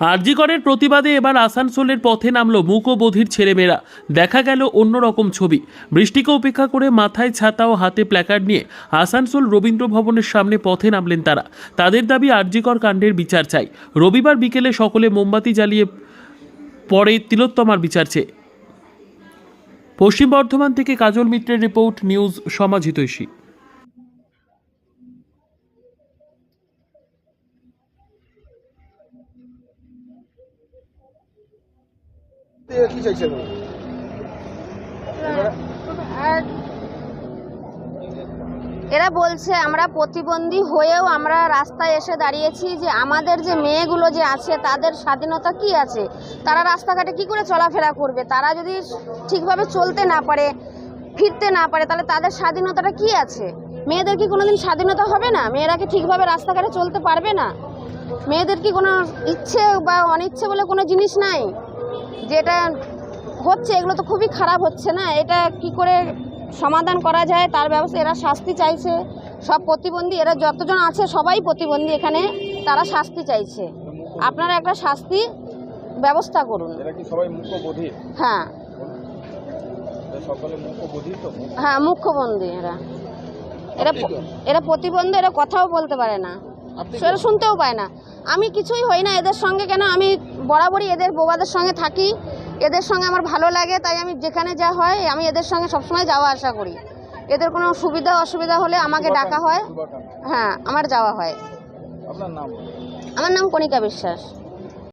আরজিকরের প্রতিবাদে এবার আসানসোলের পথে নামলো মূকবধির ছেলেমেয়েরা। দেখা গেল অন্যরকম ছবি। বৃষ্টিকে উপেক্ষা করে মাথায় ছাতা ও হাতে প্ল্যাকার্ড নিয়ে আসানসোল রবীন্দ্র ভবনের সামনে পথে নামলেন তারা। তাদের দাবি আরজিকর কাণ্ডের বিচার চাই। রবিবার বিকেলে সকলে মোমবাতি জ্বালিয়ে পরে তিলোত্তমার বিচার চেয়ে। পশ্চিম বর্ধমান থেকে কাজল মিত্রের রিপোর্ট নিউজ সমাজিতৈষী এরা বলছে, আমরা প্রতিবন্ধী হয়েও আমরা রাস্তায় এসে দাঁড়িয়েছি যে আমাদের যে মেয়েগুলো যে আছে, তাদের স্বাধীনতা কি আছে? তারা রাস্তাঘাটে কি করে চলাফেরা করবে? তারা যদি ঠিকভাবে চলতে না পারে, ফিরতে না পারে, তাহলে তাদের স্বাধীনতাটা কি আছে? মেয়েদের কি কোনোদিন স্বাধীনতা হবে না? মেয়েরা কি ঠিকভাবে রাস্তাঘাটে চলতে পারবে না? মেয়েদের কি কোনো ইচ্ছে বা অনিচ্ছে বলে কোনো জিনিস নাই? যেটা হচ্ছে এগুলো তো খুবই খারাপ হচ্ছে না? এটা কি করে সমাধান করা যায়? তার ব্যবস্থা এরা শাস্তি চাইছে। সব প্রতিবন্ধী এরা যতজন আছে সবাই প্রতিবন্ধী এখানে তারা শাস্তি চাইছে। আপনারা একটা শাস্তি ব্যবস্থা করুন। হ্যাঁ। হ্যাঁ মুখ্যবন্ধী এরা। এরা এরা প্রতিবন্ধী এরা কথাও বলতে পারে না। এরা শুনতেও পায় না। আমি কিছুই হই না এদের সঙ্গে কেন আমি বরাবরই এদের বোবাদের সঙ্গে থাকি। এদের সঙ্গে আমার ভালো লাগে তাই আমি যেখানে যা হয় আমি এদের সঙ্গে সবসময় যাওয়া আসা করি। এদের কোনো সুবিধা অসুবিধা হলে আমাকে ডাকা হয়। হ্যাঁ আমার যাওয়া হয়। আমার নাম কণিকা বিশ্বাস।